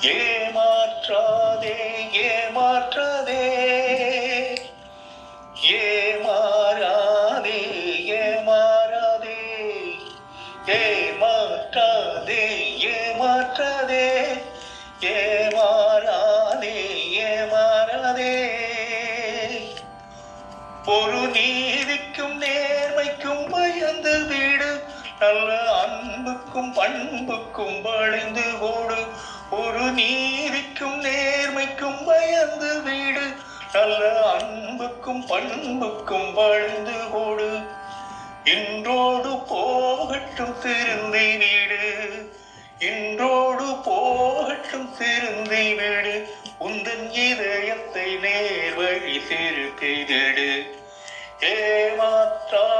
ஏமாற்றாதே ஏமாற்றாதே. ஏமாறாதே ஏமாறாதே. ஏமாற்றாதே ஏமாற்றாதே. ஏமாறாதே ஏமாறாதே. ஒரு நீதிக்கும் நேர்மைக்கும் பயந்து வீடு நல்ல அன்புக்கும் பண்புக்கும் வளைந்து ஓடு. ஒரு நீதிக்கும் நேர்மைக்கும் பயந்து வீடு. நல்ல அன்புக்கும் பண்புக்கும் வளைந்து ஓடு. இன்றோடு போகட்டும் திருந்தி வீடு. இன்றோடு போகட்டும் திருந்தி வீடு. உந்தன் இதயத்தை நேர்வழி திருத்திடு ஏமாற்றா